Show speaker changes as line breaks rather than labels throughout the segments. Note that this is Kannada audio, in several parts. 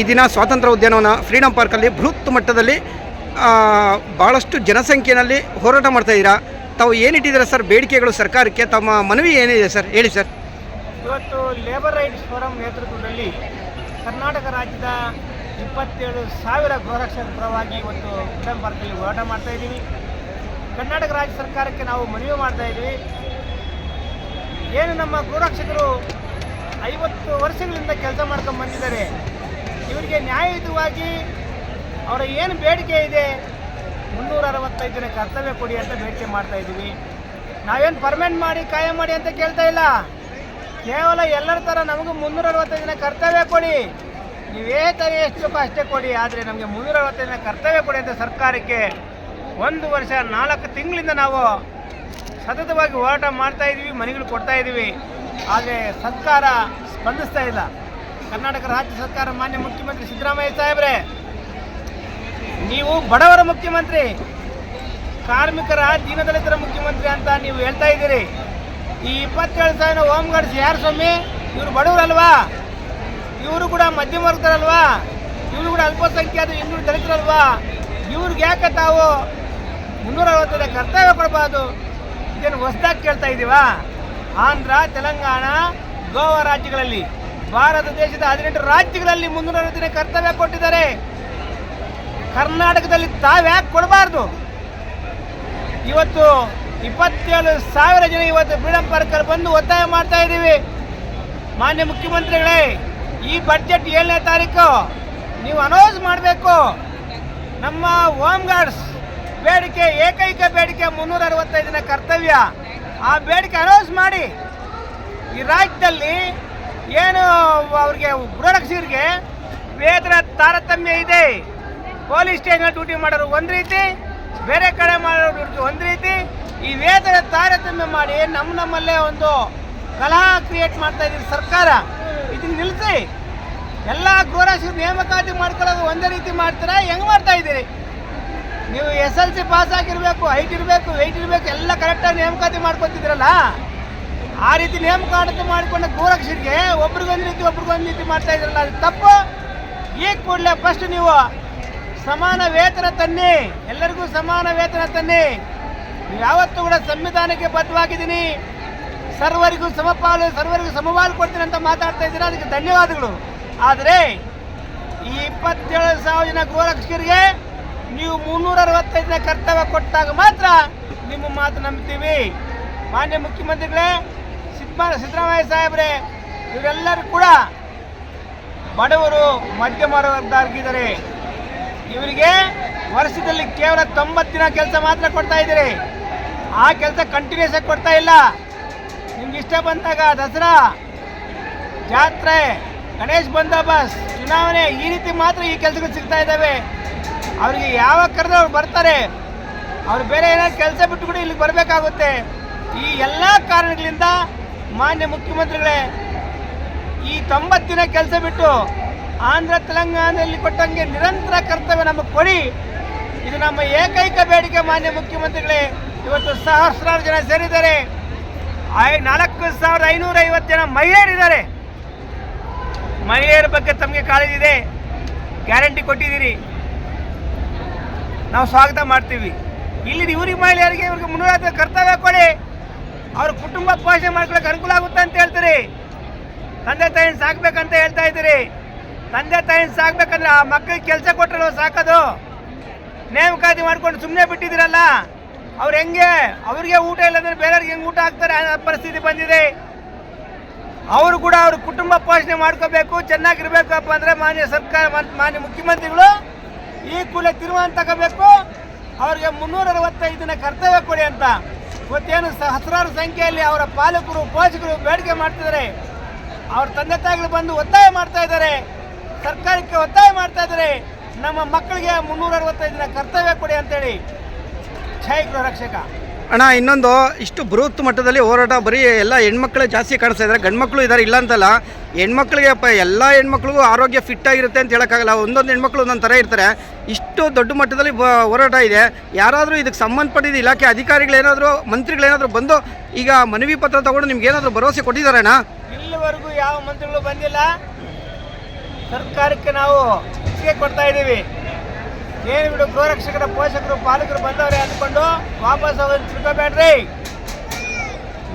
ಈ ದಿನ ಸ್ವಾತಂತ್ರ್ಯ ಉದ್ಯಾನವನ ಫ್ರೀಡಂ ಪಾರ್ಕಲ್ಲಿ ಬೃಹತ್ ಮಟ್ಟದಲ್ಲಿ ಭಾಳಷ್ಟು ಜನಸಂಖ್ಯೆಯಲ್ಲಿ ಹೋರಾಟ ಮಾಡ್ತಾಯಿದ್ದೀರಾ ತಾವು ಏನಿಟ್ಟಿದ್ದೀರಾ ಸರ್? ಬೇಡಿಕೆಗಳು ಸರ್ಕಾರಕ್ಕೆ, ತಮ್ಮ ಮನವಿ ಏನಿದೆ ಸರ್? ಹೇಳಿ ಸರ್.
ಇವತ್ತು ಲೇಬರ್ ರೈಟ್ಸ್ ಫೋರಂ ನೇತೃತ್ವದಲ್ಲಿ ಕರ್ನಾಟಕ ರಾಜ್ಯದ ಇಪ್ಪತ್ತೇಳು ಸಾವಿರ ಗೋರಕ್ಷರ ಪರವಾಗಿ ಇವತ್ತು ಫ್ರೀಡಂ ಪಾರ್ಕಲ್ಲಿ ಹೋರಾಟ ಮಾಡ್ತಾ ಇದ್ದೀವಿ. ಕರ್ನಾಟಕ ರಾಜ್ಯ ಸರ್ಕಾರಕ್ಕೆ ನಾವು ಮನವಿ ಮಾಡ್ತಾ ಇದ್ದೀವಿ. ಏನು ನಮ್ಮ ಗೋರಕ್ಷಕರು ಐವತ್ತು ವರ್ಷಗಳಿಂದ ಕೆಲಸ ಮಾಡ್ಕೊಂಡು ಬಂದಿದ್ದಾರೆ ಇವರಿಗೆ ನ್ಯಾಯಯುತವಾಗಿ ಅವರ ಏನು ಬೇಡಿಕೆ ಇದೆ ಮುನ್ನೂರ ಅರವತ್ತೈದು ಜನ ಕರ್ತವ್ಯ ಕೊಡಿ ಅಂತ ಬೇಡಿಕೆ ಮಾಡ್ತಾ ಇದ್ದೀವಿ. ನಾವೇನು ಪರ್ಮನೆಂಟ್ ಮಾಡಿ, ಕಾಯಂ ಮಾಡಿ ಅಂತ ಕೇಳ್ತಾ ಇಲ್ಲ. ಕೇವಲ ಎಲ್ಲರ ಥರ ನಮಗೂ ಮುನ್ನೂರ ಅರವತ್ತೈದು ದಿನ ಕರ್ತವ್ಯ ಕೊಡಿ. ನೀವೇ ತರ ಎಷ್ಟು ಅಷ್ಟೇ ಕೊಡಿ, ಆದರೆ ನಮಗೆ ಮುನ್ನೂರ ಅರವತ್ತೈದು ದಿನ ಕರ್ತವ್ಯ ಕೊಡಿ ಅಂತ ಸರ್ಕಾರಕ್ಕೆ ಒಂದು ವರ್ಷ, ನಾಲ್ಕು ತಿಂಗಳಿಂದ ನಾವು ಸತತವಾಗಿ ಹೋರಾಟ ಮಾಡ್ತಾ ಇದ್ದೀವಿ, ಮನೆಗಳು ಕೊಡ್ತಾ ಇದ್ದೀವಿ. ಆದರೆ ಸರ್ಕಾರ ಸ್ಪಂದಿಸ್ತಾ ಇಲ್ಲ. ಕರ್ನಾಟಕ ರಾಜ್ಯ ಸರ್ಕಾರ ಮಾನ್ಯ ಮುಖ್ಯಮಂತ್ರಿ ಸಿದ್ದರಾಮಯ್ಯ ಸಾಹೇಬ್ರೆ, ನೀವು ಬಡವರ ಮುಖ್ಯಮಂತ್ರಿ, ಕಾರ್ಮಿಕರ ದೀನದಲಿತರ ಮುಖ್ಯಮಂತ್ರಿ ಅಂತ ನೀವು ಹೇಳ್ತಾ ಇದ್ದೀರಿ. ಈ ಇಪ್ಪತ್ತೇಳು ಸಾವಿರ ಹೋಮ್ ಗಾರ್ಡ್ಸ್ ಯಾರು ಸ್ವಾಮಿ? ಇವರು ಬಡವರಲ್ವಾ? ಇವರು ಕೂಡ ಮಧ್ಯಮ ವರ್ಗದಲ್ವಾ ಇವರು ಕೂಡ ಅಲ್ಪಸಂಖ್ಯಾತ ಇನ್ನೂರು ದಲಿತರಲ್ವಾ? ಇವ್ರಿಗೆ ಯಾಕೆ ತಾವು ಮುನ್ನೂರ ಅರವತ್ತೈದು ಕರ್ತವ್ಯ ಕೊಡಬಾರ್ದು? ಇದನ್ನು ಹೊಸದಾಗಿ ಕೇಳ್ತಾ ಇದ್ದೀವಾ? ಆಂಧ್ರ, ತೆಲಂಗಾಣ, ಗೋವಾ ರಾಜ್ಯಗಳಲ್ಲಿ ಭಾರತ ದೇಶದ ಹದಿನೆಂಟು ರಾಜ್ಯಗಳಲ್ಲಿ ಮುನ್ನೂರ ದಿನ ಕರ್ತವ್ಯ ಕೊಟ್ಟಿದ್ದಾರೆ. ಕರ್ನಾಟಕದಲ್ಲಿ ತಾವ್ಯಾಕೆ ಕೊಡಬಾರ್ದು? ಇವತ್ತು ಇಪ್ಪತ್ತೇಳು ಸಾವಿರ ಜನ ಇವತ್ತು ಫ್ರೀಡಂ ಪಾರ್ಕಲ್ಲಿ ಬಂದು ಒತ್ತಾಯ ಮಾಡ್ತಾ ಇದ್ದೀವಿ. ಮಾನ್ಯ ಮುಖ್ಯಮಂತ್ರಿಗಳೇ, ಈ ಬಜೆಟ್ ಏಳನೇ ತಾರೀಕು ನೀವು ಅನೌನ್ಸ್ ಮಾಡಬೇಕು. ನಮ್ಮ ಹೋಮ್ ಗಾರ್ಡ್ಸ್ ಬೇಡಿಕೆ, ಏಕೈಕ ಬೇಡಿಕೆ ಮುನ್ನೂರ ಅರವತ್ತೈದು ದಿನ ಕರ್ತವ್ಯ. ಆ ಬೇಡಿಕೆ ಅನೌನ್ಸ್ ಮಾಡಿ. ಈ ರಾಜ್ಯದಲ್ಲಿ ಏನು ಅವ್ರಿಗೆ ಗೃಹರಕ್ಷಕರಿಗೆ ವೇತನ ತಾರತಮ್ಯ ಇದೆ. ಪೊಲೀಸ್ ಸ್ಟೇಷನ್ ಡ್ಯೂಟಿ ಮಾಡೋರು ಒಂದು ರೀತಿ, ಬೇರೆ ಕಡೆ ಮಾಡೋರು ಡ್ಯೂಟಿ ಒಂದು ರೀತಿ. ಈ ವೇತನ ತಾರತಮ್ಯ ಮಾಡಿ ನಮ್ಮ ನಮ್ಮಲ್ಲೇ ಒಂದು ಕಲಹ ಕ್ರಿಯೇಟ್ ಮಾಡ್ತಾ ಇದ್ದೀರಿ ಸರ್ಕಾರ. ಇದನ್ನ ನಿಲ್ಲಿಸಿ ಎಲ್ಲ ಗೃಹರಕ್ಷಕರು ನೇಮಕಾತಿ ಮಾಡ್ಕೊಳ್ಳೋದು ಒಂದೇ ರೀತಿ ಮಾಡ್ತಾರೆ? ಹೆಂಗೆ ಮಾಡ್ತಾ ಇದ್ದೀರಿ ನೀವು ಎಸ್ ಎಲ್ ಸಿ ಪಾಸ್ ಆಗಿರಬೇಕು ಹೈಟ್ ಇರಬೇಕು ವೆಯ್ಟ್ ಇರಬೇಕು, ಎಲ್ಲ ಕರೆಕ್ಟಾಗಿ ನೇಮಕಾತಿ ಮಾಡ್ಕೊತಿದ್ರಲ್ಲ? ಆ ರೀತಿ ನೇಮಕಾತಿ ಮಾಡಿಕೊಂಡ ಗೋರಕ್ಷರಿಗೆ ಒಬ್ರಿಗೊಂದು ರೀತಿ ಒಬ್ರಿಗೊಂದು ರೀತಿ ಮಾಡ್ತಾ ಇದ್ರಲ್ಲ, ಅದು ತಪ್ಪು. ಈಗ ಕೂಡಲೇ ಫಸ್ಟ್ ನೀವು ಸಮಾನ ವೇತನ ತನ್ನಿ. ಎಲ್ಲರಿಗೂ ಸಮಾನ ವೇತನ ತನ್ನಿ. ಯಾವತ್ತೂ ಕೂಡ ಸಂವಿಧಾನಕ್ಕೆ ಬದ್ಧವಾಗಿದ್ದೀನಿ. ಸರ್ವರಿಗೂ ಸಮಪಾಲು ಸರ್ವರಿಗೂ ಸಮಪಾಲು ಕೊಡ್ತೀನಿ ಅಂತ ಮಾತಾಡ್ತಾ ಇದ್ದೀರಾ? ಅದಕ್ಕೆ ಧನ್ಯವಾದಗಳು. ಆದರೆ ಈ ಇಪ್ಪತ್ತೇಳು ಸಾವಿರ ಜನ ಗೋರಕ್ಷಕರಿಗೆ ನೀವು ಮುನ್ನೂರ ದಿನ ಕರ್ತವ್ಯ ಕೊಟ್ಟಾಗ ಮಾತ್ರ ನಿಮ್ಮ ಮಾತು ನಂಬ್ತೀವಿ. ಮಾನ್ಯ ಮುಖ್ಯಮಂತ್ರಿಗಳೇ ಸಿದ್ದ ಸಿದ್ದರಾಮಯ್ಯ ಸಾಹೇಬ್ರೆ, ಇವರೆಲ್ಲರೂ ಕೂಡ ಬಡವರು ಮಧ್ಯಮ ವರ್ಗದವರಿದ್ದಾರೆ ಇವರಿಗೆ ವರ್ಷದಲ್ಲಿ ಕೇವಲ ತೊಂಬತ್ತು ದಿನ ಕೆಲಸ ಮಾತ್ರ ಕೊಡ್ತಾ ಇದ್ದೀರಿ. ಆ ಕೆಲಸ ಕಂಟಿನ್ಯೂಸ್ ಆಗಿ ಕೊಡ್ತಾ ಇಲ್ಲ. ನಿಮ್ಗೆ ಇಷ್ಟ ಬಂದಾಗ ದಸರಾ, ಜಾತ್ರೆ, ಗಣೇಶ್ ಬಂದೋಬಸ್ತ್ ಚುನಾವಣೆ, ಈ ರೀತಿ ಮಾತ್ರ ಈ ಕೆಲಸಗಳು ಸಿಗ್ತಾ ಇದ್ದಾವೆ. ಅವರಿಗೆ ಯಾವ ಕರೆದ್ರೆ ಅವ್ರು ಬರ್ತಾರೆ. ಅವ್ರು ಬೇರೆ ಏನಾದ್ರು ಕೆಲಸ ಬಿಟ್ಟು ಕೂಡ ಇಲ್ಲಿಗೆ ಬರಬೇಕಾಗುತ್ತೆ. ಈ ಎಲ್ಲ ಕಾರಣಗಳಿಂದ ಮಾನ್ಯ ಮುಖ್ಯಮಂತ್ರಿಗಳೇ, ಈ ತೊಂಬತ್ತು ದಿನ ಕೆಲಸ ಬಿಟ್ಟು ಆಂಧ್ರ ತೆಲಂಗಾಣದಲ್ಲಿ ಕೊಟ್ಟಂಗೆ ನಿರಂತರ ಕರ್ತವ್ಯ ನಮಗೆ ಕೊಡಿ. ಇದು ನಮ್ಮ ಏಕೈಕ ಬೇಡಿಕೆ ಮಾನ್ಯ ಮುಖ್ಯಮಂತ್ರಿಗಳೇ. ಇವತ್ತು ಸಹಸ್ರಾರು ಜನ ಸೇರಿದ್ದಾರೆ. ಐ ನಾಲ್ಕು ಸಾವಿರದ ಐನೂರ ಐವತ್ತು ಜನ ಮಹಿಳೆಯರಿದ್ದಾರೆ. ಮಹಿಳೆಯರ ಬಗ್ಗೆ ತಮಗೆ ಕಾಳಜಿ ಇದೆ. ಗ್ಯಾರಂಟಿ ಕೊಟ್ಟಿದ್ದೀರಿ. ನಾವು ಸ್ವಾಗತ ಮಾಡ್ತೀವಿ. ಇಲ್ಲಿ ಇವ್ರಿಗೆ ಮಹಿಳೆಯರಿಗೆ ಇವ್ರಿಗೆ ಮುನ್ನೂರ ಕರ್ತವ್ಯ ಕೊಡಿ. ಅವ್ರ ಕುಟುಂಬ ಪೋಷಣೆ ಮಾಡ್ಕೊಳಕ್ಕೆ ಅನುಕೂಲ ಆಗುತ್ತೆ ಅಂತ ಹೇಳ್ತೀರಿ. ತಂದೆ ತಾಯಿನ ಸಾಕ್ಬೇಕಂತ ಹೇಳ್ತಾ ಇದ್ದೀರಿ. ತಂದೆ ತಾಯಿನ ಸಾಕ್ಬೇಕಂದ್ರೆ ಆ ಮಕ್ಕಳಿಗೆ ಕೆಲಸ ಕೊಟ್ಟರು ಸಾಕೋದು? ನೇಮಕಾತಿ ಮಾಡ್ಕೊಂಡು ಸುಮ್ಮನೆ ಬಿಟ್ಟಿದ್ದೀರಲ್ಲ? ಅವ್ರು ಹೆಂಗೆ? ಅವ್ರಿಗೆ ಊಟ ಇಲ್ಲಂದ್ರೆ ಬೇರೆಯವ್ರಿಗೆ ಹೆಂಗೆ ಊಟ ಹಾಕ್ತಾರೆ? ಆ ಪರಿಸ್ಥಿತಿ ಬಂದಿದೆ. ಅವರು ಕೂಡ ಅವ್ರ ಕುಟುಂಬ ಪೋಷಣೆ ಮಾಡ್ಕೋಬೇಕು, ಚೆನ್ನಾಗಿರ್ಬೇಕಪ್ಪ ಅಂದರೆ ಮಾನ್ಯ ಸರ್ಕಾರ ಮಾನ್- ಮಾನ್ಯ ಮುಖ್ಯಮಂತ್ರಿಗಳು ಈ ಕೂಲ ತೀರ್ಮಾನ ತಗೋಬೇಕು. ಅವ್ರಿಗೆ ಮುನ್ನೂರ ಅರವತ್ತೈದು ದಿನ ಕರ್ತವ್ಯ ಕೊಡಿ ಅಂತ. ಇವತ್ತೇನು ಸಹಸ್ರಾರು ಸಂಖ್ಯೆಯಲ್ಲಿ ಅವರ ಪಾಲಕರು, ಪೋಷಕರು ಬೇಡಿಕೆ ಮಾಡ್ತಿದ್ದಾರೆ. ಅವ್ರ ತಂದೆ ತಾಯಿಗಳು ಬಂದು ಒತ್ತಾಯ ಮಾಡ್ತಾ ಇದ್ದಾರೆ. ಸರ್ಕಾರಕ್ಕೆ ಒತ್ತಾಯ ಮಾಡ್ತಾ ಇದ್ದಾರೆ. ನಮ್ಮ ಮಕ್ಕಳಿಗೆ ಮುನ್ನೂರ ಅರವತ್ತೈದು ದಿನ ಕರ್ತವ್ಯ ಕೊಡಿ ಅಂತೇಳಿ. ಜೈ ಗೃಹ ರಕ್ಷಕ.
ಅಣ್ಣ, ಇನ್ನೊಂದು, ಇಷ್ಟು ಬೃಹತ್ ಮಟ್ಟದಲ್ಲಿ ಹೋರಾಟ ಬರೀ ಎಲ್ಲ ಹೆಣ್ಮಕ್ಳು ಜಾಸ್ತಿ ಕಾಣಿಸ್ತಾ ಇದ್ದಾರೆ ಗಂಡ್ಮಕ್ಳು ಇದ್ದಾರೆ ಇಲ್ಲ ಅಂತಲ್ಲ. ಹೆಣ್ಮಕ್ಳಿಗೆ ಪ ಎಲ್ಲ ಹೆಣ್ಮಕ್ಳಿಗೂ ಆರೋಗ್ಯ ಫಿಟ್ ಆಗಿರುತ್ತೆ ಅಂತ ಹೇಳೋಕ್ಕಾಗಲ್ಲ. ಒಂದೊಂದು ಹೆಣ್ಮಕ್ಳು ಒಂದೊಂದು ಥರ ಇರ್ತಾರೆ. ಇಷ್ಟು ದೊಡ್ಡ ಮಟ್ಟದಲ್ಲಿ ಬ, ಹೋರಾಟ ಇದೆ. ಯಾರಾದರೂ ಇದಕ್ಕೆ ಸಂಬಂಧಪಟ್ಟಿದ್ದ ಇಲಾಖೆ ಅಧಿಕಾರಿಗಳೇನಾದರೂ ಮಂತ್ರಿಗಳೇನಾದರೂ ಬಂದು ಈಗ ಮನವಿ ಪತ್ರ ತಗೊಂಡು ನಿಮ್ಗೆ ಏನಾದರೂ ಭರವಸೆ ಕೊಟ್ಟಿದ್ದಾರಣ್ಣ
ಇಲ್ಲಿವರೆಗೂ ಯಾವ ಮಂತ್ರಿಗಳು ಬಂದಿಲ್ಲ. ಸರ್ಕಾರಕ್ಕೆ ನಾವು ಕೊಡ್ತಾ ಇದ್ದೀವಿ. ಏನು ಬಿಡು, ಗೋರಕ್ಷಕರ ಪೋಷಕರು, ಪಾಲಕರು ಬಂದವರೇ ಅಂದ್ಕೊಂಡು ವಾಪಸ್ ಹೋಗೋದು ತಿಳ್ಕೊಬೇಡ್ರಿ.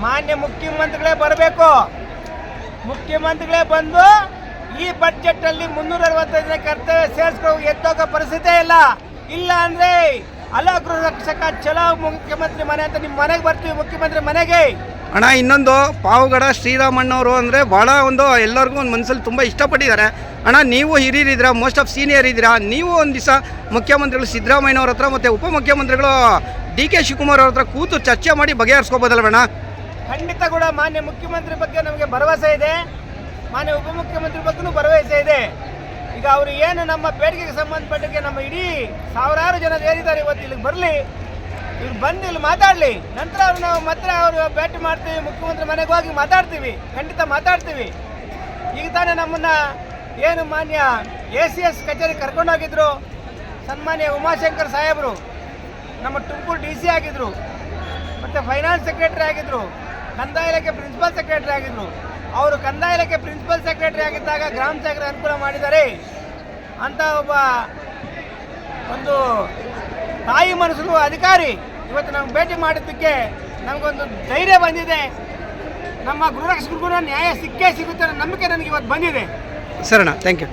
ಮಾನ್ಯ ಮುಖ್ಯಮಂತ್ರಿಗಳೇ ಬರಬೇಕು. ಮುಖ್ಯಮಂತ್ರಿಗಳೇ ಬಂದು ಈ ಬಡ್ಜೆಟ್ ಅಲ್ಲಿ ಮುನ್ನೂರ ಅರವತ್ತೈದನೇ ಕರ್ತವ್ಯ ಸೇರಿಸ್ಕೊ ಎದ್ದೋಗೋ ಪರಿಸ್ಥಿತಿ ಇಲ್ಲ. ಇಲ್ಲ ಅಂದ್ರೆ ಅಲ್ಲ ಗೃಹ ರಕ್ಷಕ ಚಲೋ ಮುಖ್ಯಮಂತ್ರಿ ಮನೆ ಅಂತ ನಿಮ್ಮ ಮನೆಗೆ ಬರ್ತೀವಿ ಮುಖ್ಯಮಂತ್ರಿ ಮನೆಗೆ.
ಅಣ್ಣ, ಇನ್ನೊಂದು ಪಾವಗಡ ಶ್ರೀರಾಮಣ್ಣವರು ಅಂದರೆ ಭಾಳ ಒಂದು ಎಲ್ಲರಿಗೂ ಒಂದು ಮನಸ್ಸಲ್ಲಿ ತುಂಬ ಇಷ್ಟಪಟ್ಟಿದ್ದಾರೆ. ಅಣ್ಣ, ನೀವು ಹಿರಿಯರಿದ್ದೀರಾ ಮೋಸ್ಟ್ ಆಫ್ ಸೀನಿಯರ್ ಇದ್ದೀರಾ? ನೀವು ಒಂದು ದಿವಸ ಮುಖ್ಯಮಂತ್ರಿಗಳು ಸಿದ್ದರಾಮಯ್ಯನವ್ರ ಹತ್ರ ಮತ್ತು ಉಪಮುಖ್ಯಮಂತ್ರಿಗಳು ಡಿ ಕೆ ಶಿವಕುಮಾರ್ ಅವ್ರ ಹತ್ರ ಕೂತು ಚರ್ಚೆ ಮಾಡಿ ಬಗೆಹರಿಸ್ಕೋಬೋದಲ್ವಣ್ಣ
ಖಂಡಿತ ಕೂಡ ಮಾನ್ಯ ಮುಖ್ಯಮಂತ್ರಿ ಬಗ್ಗೆ ನಮಗೆ ಭರವಸೆ ಇದೆ. ಮಾನ್ಯ ಉಪಮುಖ್ಯಮಂತ್ರಿ ಬಗ್ಗೆನೂ ಭರವಸೆ ಇದೆ. ಈಗ ಅವರು ಏನು ನಮ್ಮ ಬೇಡಿಕೆಗೆ ಸಂಬಂಧಪಟ್ಟಕ್ಕೆ ನಮ್ಮ ಇಡೀ ಸಾವಿರಾರು ಜನ ಸೇರಿದ್ದಾರೆ ಇವತ್ತು ಇಲ್ಲಿಗೆ ಬರಲಿ. ಇವ್ರು ಬಂದು ಇಲ್ಲಿ ಮಾತಾಡಲಿ. ನಂತರ ಅವ್ರು ನಾವು ಮಾತ್ರ ಅವರು ಭೇಟಿ ಮಾಡ್ತೀವಿ, ಮುಖ್ಯಮಂತ್ರಿ ಮನೆಗೆ ಹೋಗಿ ಮಾತಾಡ್ತೀವಿ, ಖಂಡಿತ ಮಾತಾಡ್ತೀವಿ. ಈಗ ತಾನೇ ನಮ್ಮನ್ನ ಏನು ಮಾನ್ಯ ಎ ಸಿ ಎಸ್ ಕಚೇರಿ ಕರ್ಕೊಂಡೋಗಿದ್ರು ಸನ್ಮಾನ್ಯ ಉಮಾಶಂಕರ್ ಸಾಹೇಬರು, ನಮ್ಮ ತುಮಕೂರು ಡಿ ಸಿ ಆಗಿದ್ರು. ಮತ್ತು ಫೈನಾನ್ಸ್ ಸೆಕ್ರೆಟರಿ ಆಗಿದ್ರು. ಕಂದಾಯ ಇಲಾಖೆ ಪ್ರಿನ್ಸಿಪಲ್ ಸೆಕ್ರೆಟರಿ ಆಗಿದ್ರು. ಅವರು ಕಂದಾಯ ಇಲಾಖೆ ಪ್ರಿನ್ಸಿಪಲ್ ಸೆಕ್ರೆಟರಿ ಆಗಿದ್ದಾಗ ಗ್ರಾಮ ಸಾಗರ ಅನುಕೂಲ ಮಾಡಿದ್ದಾರೆ. ಅಂತ ಒಬ್ಬ ಒಂದು ತಾಯಿ ಮನಸ್ಸು ಅಧಿಕಾರಿ ಇವತ್ತು ನಾವು ಭೇಟಿ ಮಾಡಿದ್ದಕ್ಕೆ ನಮಗೊಂದು ಧೈರ್ಯ ಬಂದಿದೆ. ನಮ್ಮ ಗೃಹರಕ್ಷಕರಿಗೂ ನ್ಯಾಯ ಸಿಕ್ಕೇ ಸಿಗುತ್ತೆ ಅನ್ನೋ ನಂಬಿಕೆ ನನಗೆ ಇವತ್ತು ಬಂದಿದೆ.
Sharan thank you